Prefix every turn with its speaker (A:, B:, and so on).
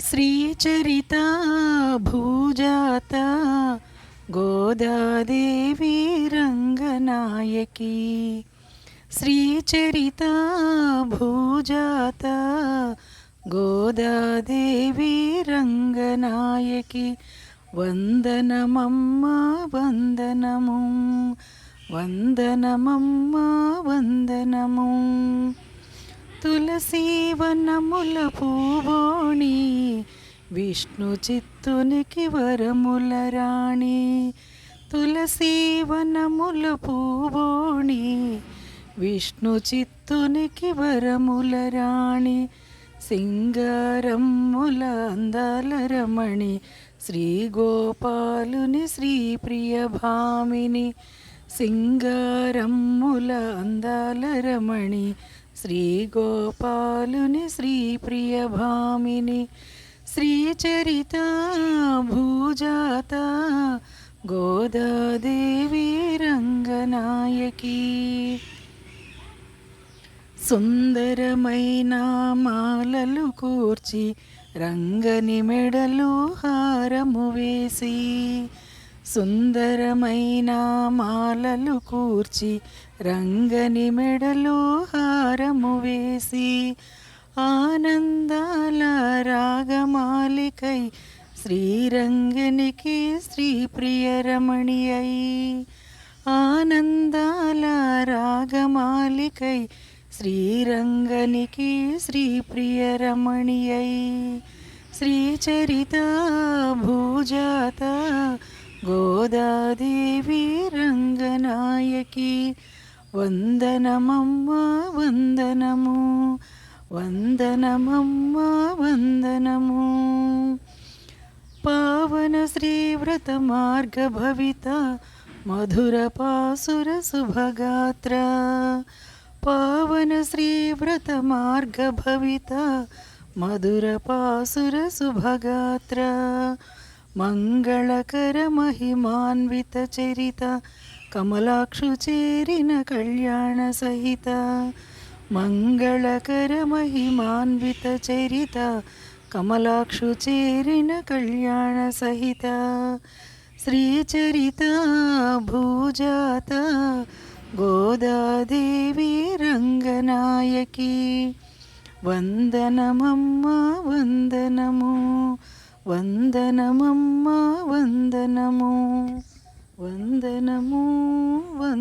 A: శ్రీచరిత భూజాత గోదాదేవి రంగనాయకి. శ్రీచరిత భూజాత గోదాదేవి రంగనాయకి. వందనమమ్మ వందనము వందనమమ్మ వందనము. తులసీవనముల పూవో విష్ణు చిత్తునికి వరముల రాణి తులసీవనముల పూవోణి. విష్ణు చిత్తునికి వరముల రాణి సింగారముల అందాల రమణి శ్రీ గోపాలుని శ్రీ ప్రియ భామిని సింగారముల అందాల రమణి శ్రీ గోపాలుని శ్రీ ప్రియ భామిని. శ్రీచరిత భూజాత గోదాదేవి రంగనాయకి సుందరమైన మాలలు కూర్చి రంగని మెడలు హారము వేసి సుందరమైన మాలలు కూర్చి రంగని మెడలు హారము వేసి ఆనందాల రాగమాలికై శ్రీరంగనికి శ్రీ ప్రియరమణి అయి ఆనందాల రాగమాలికై శ్రీరంగనికి శ్రీ ప్రియరమణి అయి శ్రీచరిత భూజాత గోదాదేవి రంగనాయకి వందనమమ్మ వందనము. వందనమమ్మా వందనము. పావన శ్రీవ్రత మార్గ భవిత మధుర పాసుర శుభగాత్ర. పావన శ్రీవ్రత మార్గ భవిత మధుర పాసుర శుభగాత్ర. మంగళకర మహిమాన్విత చరిత కమలాక్షు చేరిన కళ్యాణ సహిత. మంగళకర మహిమాన్విత చరిత కమలాక్షు చేరిన కళ్యాణ సహిత. శ్రీచరిత భూజాత గోదాదేవి రంగనాయకి. వందనమమ్మ వందనము వందనమమ్మ వందనము వందనము వంద